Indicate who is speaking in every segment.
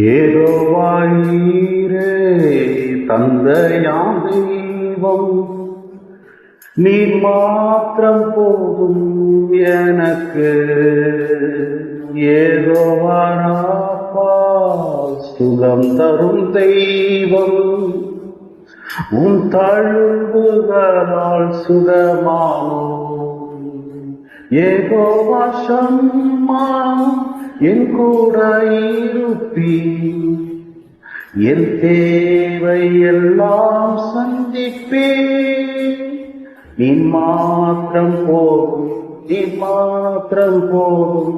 Speaker 1: ஏதோ ஏகோவாயிரே தந்தையாம் தெய்வம். நீர் மாத்திரம் போதும் எனக்கு. ஏதோ வாராப்பா சுகம் தரும் தெய்வம். உன் தழும்புகளால் சுகமானோ ஏகோவா சம்மா என் கூட இருப்பி என் தேவை எல்லாம் சந்திப்பே நீ மாத்திரம் போதும் நீ மாத்திரம் போதும்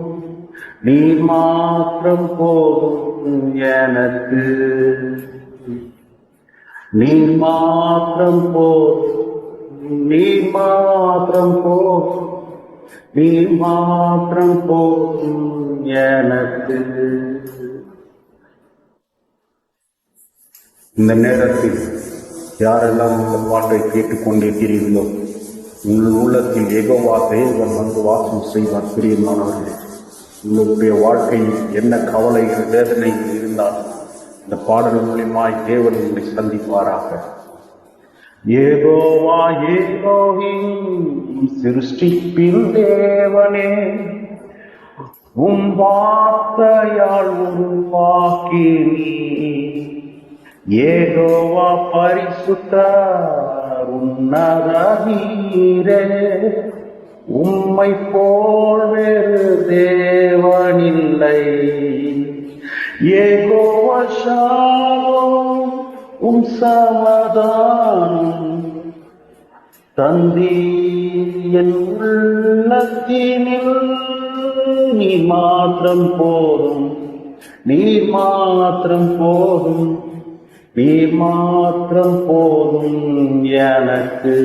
Speaker 1: நீ மாத்திரம் போதும் எனக்கு. நீ மாத்திரம் போதும் நீ மாத்திரம் போதும். நீ மாற்றம் போதும் எனக்கு. இந்த நேரத்தில் யாரெல்லாம் இந்த பாட்டை கேட்டுக்கொண்டிருக்கிறீர்களோ உங்கள் உள்ளத்தில் எகோவா தேவன் வந்து வாசம் செய்வார் பிரியமானவர்களே. உங்களுடைய வாழ்க்கையில் என்ன கவலைகள் வேதனைகள் இருந்தால் இந்த பாடல் மூலியமாய் தேவன் உங்களை சந்திப்பாராக. ஏகோவா ஏகோவின் சிருஷ்டிப்பின் தேவனே. உம் வார்த்தையால் உருவாக்கி நீ. ஏகோவா பரிசுத்த உன்னத நீரே. உம்மை போல் வேறு தேவனில்லை ஏகோவா சமாதானம் தந்தீர் என் உள்ளத்தினில் நீ மாத்திரம் போதும். நீ மாத்திரம் போதும். நீ மாத்திரம் போதும் எனக்கு.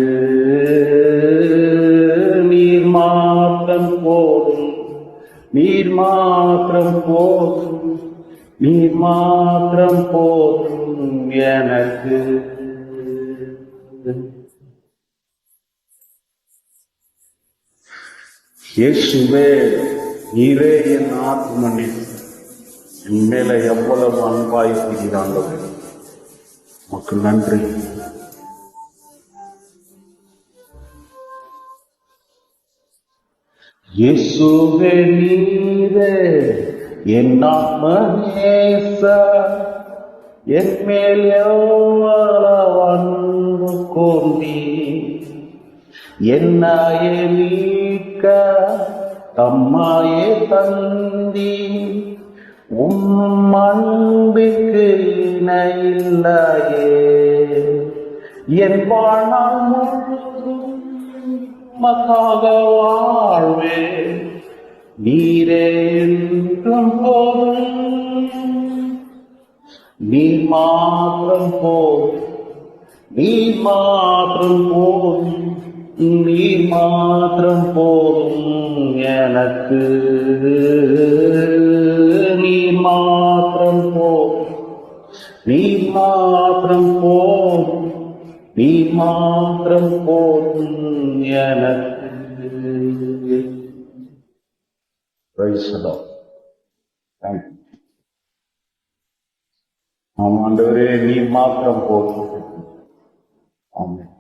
Speaker 1: நீர் மாத்திரம் போதும். நீர் மாத்திரம் போதும். நீ மாத்திரம் போதும் எனக்கு. இயேசுவே நீரே என் ஆத்மனில் என் மேல எவ்வளவு அன்பாயிருக்கிறாங்க உமக்கு நன்றி. இயேசுவே நீரே. என் ஆத்மநேச என் மேல் எவ்வளவு அன்பு கொண்டீ என்னையே மீட்க தம்மாயே தந்தி உம் அன்பிற்கு இணையில்லையே. என் வாழ்நாள் மக்காக வாழ்வே. நீரே நீ மாத்திரம் போதும் நீ மாத்திரம் போதும் நீ மாத்திரம் போதும் எனக்கு நீ மாத்திரம் போதும் நீ மாத்திரம் போதும் நீ மாத்திரம் போதும் எனக்கு Praise ஆமாண்டவரே நீ மாத்திரம் போதும் ஆமாம்